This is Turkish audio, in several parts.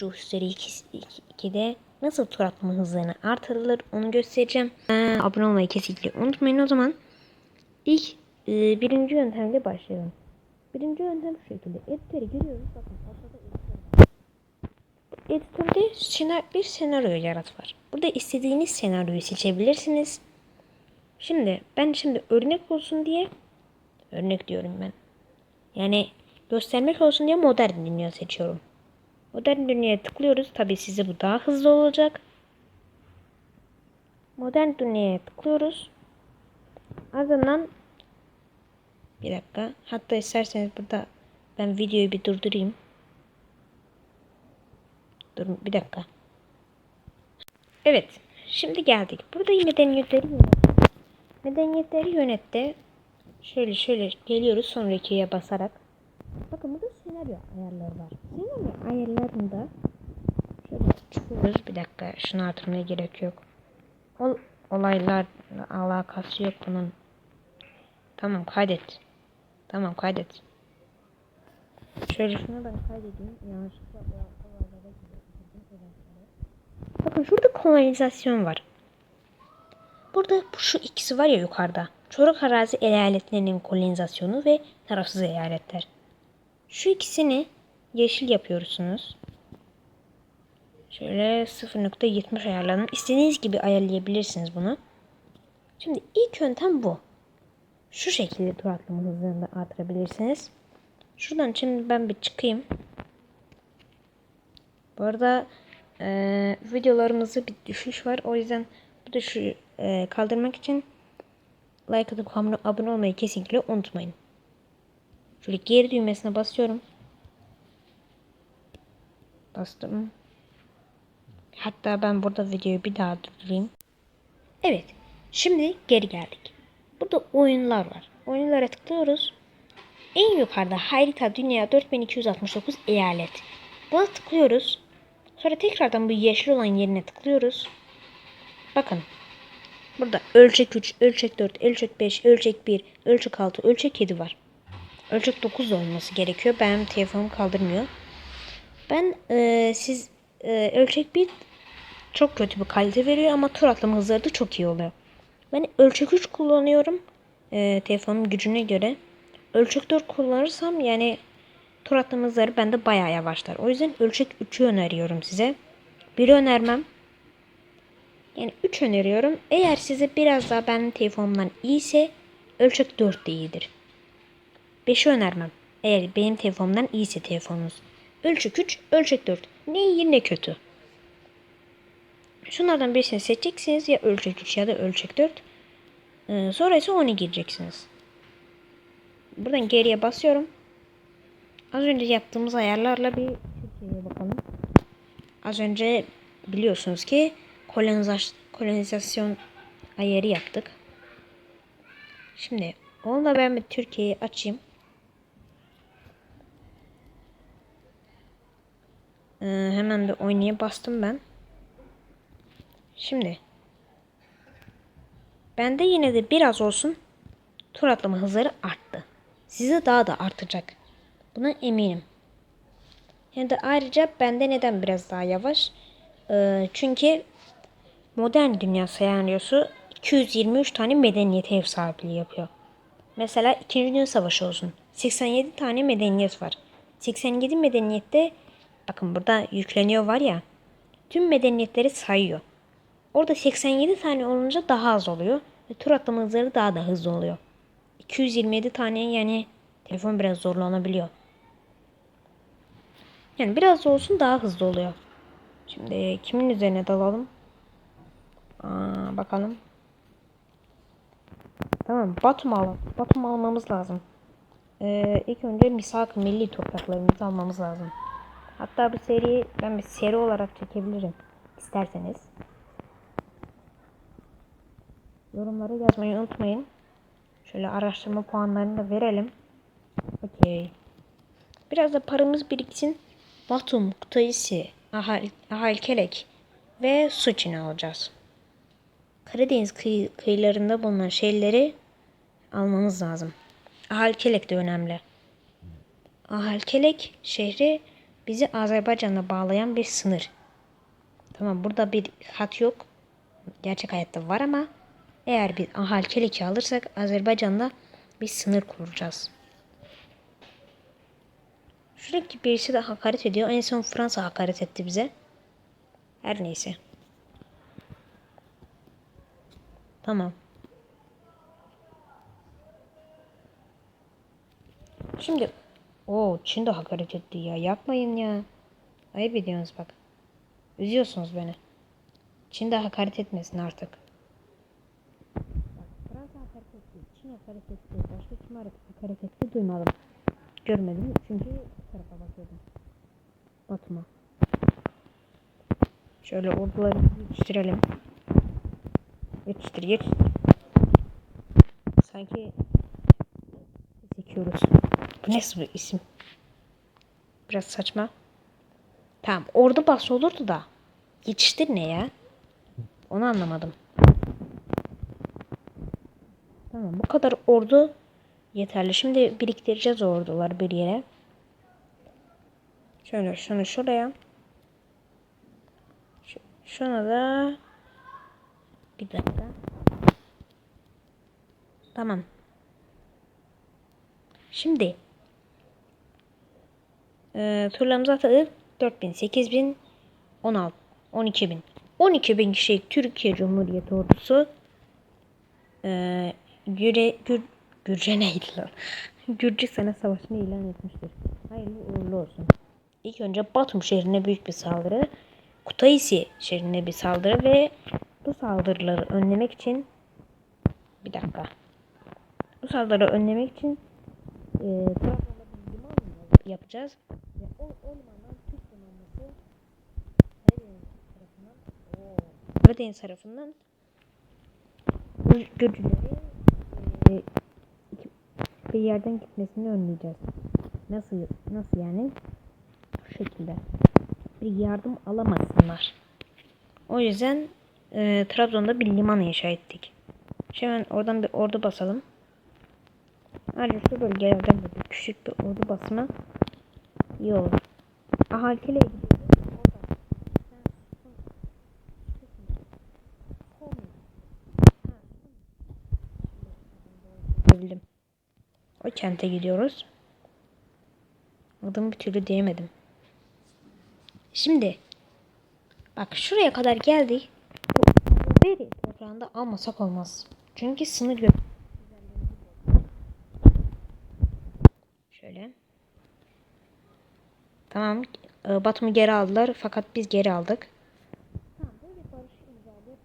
Şu seri 2'de nasıl tur atma hızlarını artırılır onu göstereceğim. Ee, abone olmayı kesinlikle unutmayın o zaman. İlk e, birinci yöntemle başlayalım. Birinci yöntem şu şekilde. Editörü görüyoruz. Bakın ortada. Editörde senar bir senaryo yarat var. Burada istediğiniz senaryoyu seçebilirsiniz. Şimdi ben şimdi örnek olsun diye örnek diyorum ben. Yani göstermek olsun diye modern dünya seçiyorum. Modern dünyaya tıklıyoruz. Tabi size bu daha hızlı olacak. Modern dünyaya tıklıyoruz. Ardından bir dakika. Hatta isterseniz burada ben videoyu bir durdurayım. Dur bir dakika. Evet. Şimdi geldik. Burada medeniyetleri. Medeniyetleri yönette şöyle şöyle geliyoruz sonrakiye basarak. Bakın burada senaryo ayarları var. Senaryo ayarlarında şöyle çıkıyoruz. Bir dakika şunu artırmaya gerek yok. Ol, olaylarla alakası yok bunun. Tamam kaydet. Tamam kaydet. Şöyle şunu ben kaydedeyim. Yanlışlıkla olaylara. Bakın şurada kolonizasyon var. Burada şu ikisi var ya yukarıda. Çorak arazi eyaletlerinin kolonizasyonu ve tarafsız eyaletler. Şu ikisini yeşil yapıyorsunuz. Şöyle 0.70 ayarladım. İstediğiniz gibi ayarlayabilirsiniz bunu. Şimdi ilk yöntem bu. Şu şekilde tur hızlarını da artırabilirsiniz. Şuradan şimdi ben bir çıkayım. Bu arada e, videolarımızda bir düşüş var. O yüzden bu düşüşü e, kaldırmak için like atıp abone olmayı kesinlikle unutmayın. Şöyle geri düğmesine basıyorum. Bastım. Hatta ben burada videoyu bir daha durdurayım. Evet. Şimdi geri geldik. Burada oyunlar var. Oyunlara tıklıyoruz. En yukarıda harita dünya 4269 eyalet. Buna tıklıyoruz. Sonra tekrardan bu yeşil olan yerine tıklıyoruz. Bakın. Burada ölçek 3, ölçek 4, ölçek 5, ölçek 1, ölçek 6, ölçek 7 var. Ölçek 9 olması gerekiyor. Benim telefonum kaldırmıyor. Ben e, siz e, ölçek 1 çok kötü bir kalite veriyor ama tur atlama hızları da çok iyi oluyor. Ben ölçek 3 kullanıyorum. E, telefonun gücüne göre. Ölçek 4 kullanırsam yani tur atlama hızları bende bayağı yavaşlar. O yüzden ölçek 3'ü öneriyorum size. 1'i önermem. Yani 3 öneriyorum. Eğer size biraz daha benim telefonumdan iyiyse ölçek 4 de iyidir. 5'i önermem. Eğer benim telefonumdan iyiyse telefonunuz. Ölçek 3, ölçek 4. Ne iyi ne kötü. Şunlardan birisini seçeceksiniz. Ya ölçek 3 ya da ölçek 4. Ee, sonra ise onu gireceksiniz. Buradan geriye basıyorum. Az önce yaptığımız ayarlarla bir Türkiye'ye bakalım. Az önce biliyorsunuz ki kolonizasyon, kolonizasyon ayarı yaptık. Şimdi onunla ben bir Türkiye'yi açayım. Ee, hemen de oynaya bastım ben. Şimdi bende yine de biraz olsun tur atlama hızları arttı. Size daha da artacak. Buna eminim. Yani de ayrıca bende neden biraz daha yavaş? Ee, çünkü modern dünya senaryosu 223 tane medeniyete ev sahipliği yapıyor. Mesela 2. Dünya Savaşı olsun. 87 tane medeniyet var. 87 medeniyette bakın burada yükleniyor var ya. Tüm medeniyetleri sayıyor. Orada 87 tane olunca daha az oluyor. Ve tur atlama hızları daha da hızlı oluyor. 227 tane yani telefon biraz zorlanabiliyor. Yani biraz olsun daha hızlı oluyor. Şimdi kimin üzerine dalalım? Aa, bakalım. Tamam Batum alalım. Batum almamız lazım. Ee, ilk önce misak milli topraklarımızı almamız lazım. Hatta bu seriyi ben bir seri olarak çekebilirim. isterseniz. Yorumlara yazmayı unutmayın. Şöyle araştırma puanlarını da verelim. Okey. Biraz da paramız biriksin. Batum, Kutaisi, Ahal, Ahalkelek ve Suçin'i alacağız. Karadeniz kıyı, kıyılarında bulunan şeyleri almamız lazım. Ahalkelek de önemli. Ahalkelek şehri bizi Azerbaycan'la bağlayan bir sınır. Tamam burada bir hat yok. Gerçek hayatta var ama eğer bir Halkeliki alırsak Azerbaycan'la bir sınır kuracağız. Sürekli birisi de hakaret ediyor. En son Fransa hakaret etti bize. Her neyse. Tamam. Şimdi o Çin de hakaret etti ya. Yapmayın ya. Ayıp ediyorsunuz bak. Üzüyorsunuz beni. Çin de hakaret etmesin artık. Bak, Fransa hakaret etti. Çin hakaret etti. Başka kim hakaret etti duymadım. Görmedim çünkü tarafa bakıyordum. Batma. Şöyle orduları yetiştirelim. Yetiştir yetiştir. Sanki sekiyoruz. Nasıl bir isim? Biraz saçma. Tamam ordu bas olurdu da. Yetiştir ne ya? Onu anlamadım. Tamam bu kadar ordu yeterli. Şimdi biriktireceğiz orduları bir yere. Şöyle şunu şuraya. Ş- Şuna da bir dakika. Tamam. Şimdi e, turlarımızı atadık. 4000, 8000, 16, 12000. 12000 kişilik Türkiye Cumhuriyeti ordusu e, Güre, Gür, Gürce neydi lan? Gürcistan Savaşı'nı ilan etmiştir. Hayırlı uğurlu olsun. İlk önce Batum şehrine büyük bir saldırı, Kutaisi şehrine bir saldırı ve bu saldırıları önlemek için bir dakika. Bu saldırıları önlemek için e, yapacağız. Ve o, o limandan Türk limanlısı Karadeniz tarafından Oo. Karadeniz tarafından Gür- Gürcüleri e, bir yerden gitmesini önleyeceğiz. Nasıl nasıl yani? Bu şekilde. Bir yardım alamasınlar. O yüzden e, Trabzon'da bir liman inşa ettik. Şimdi hemen oradan bir ordu basalım. Ayrıca bölgelerden de bir küçük bir ordu basma Ahalkele'ye gidiyoruz. Oradan. Bildim. O kente gidiyoruz. Adımı bir türlü diyemedim. Şimdi bak şuraya kadar geldik. Bu Beri toprağında almasak olmaz. Çünkü sınır yok. Şöyle. Tamam. e, Batum'u geri aldılar fakat biz geri aldık. Tamam böyle barış imzalayabiliriz.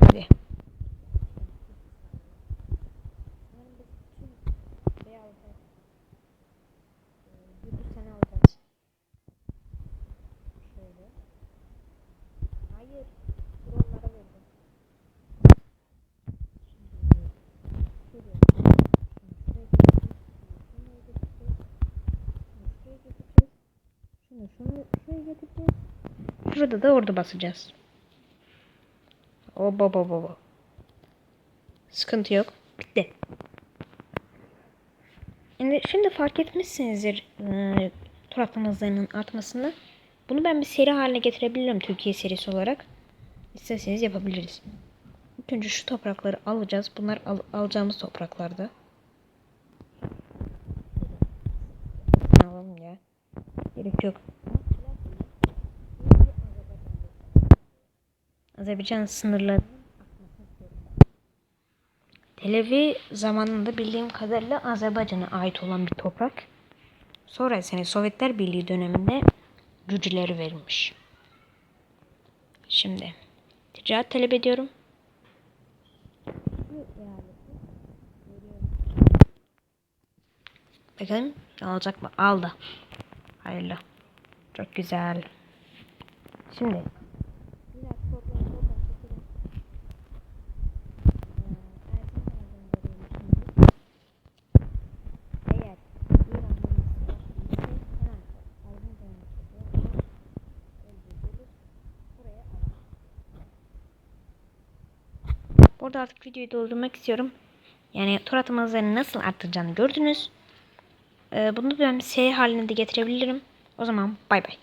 Hadi. Gürcistan'ı alacağız. Şöyle. Hayır. Buralara verdim. Şimdi şuraya. Şuraya getireceğiz. Şunu şunu şuraya getireceğiz. Şurada da orada basacağız. O baba baba. Sıkıntı yok. Bitti. Şimdi, şimdi fark etmişsinizdir e, tur atlama hızlarının artmasını. Bunu ben bir seri haline getirebilirim Türkiye serisi olarak. İsterseniz yapabiliriz. İlk önce şu toprakları alacağız. Bunlar al- alacağımız topraklarda. Alalım ya. Gerek yok. Azerbaycan sınırları Televi zamanında bildiğim kadarıyla Azerbaycan'a ait olan bir toprak. Sonra sene Sovyetler Birliği döneminde Gürcüleri verilmiş. Şimdi ticaret talep ediyorum. Bakalım alacak mı? Aldı. Hayırlı. Çok güzel. Şimdi. Burada artık videoyu doldurmak istiyorum. Yani tur hızlarını nasıl arttıracağını gördünüz. Ee, bunu ben S haline de getirebilirim. O zaman bay bay.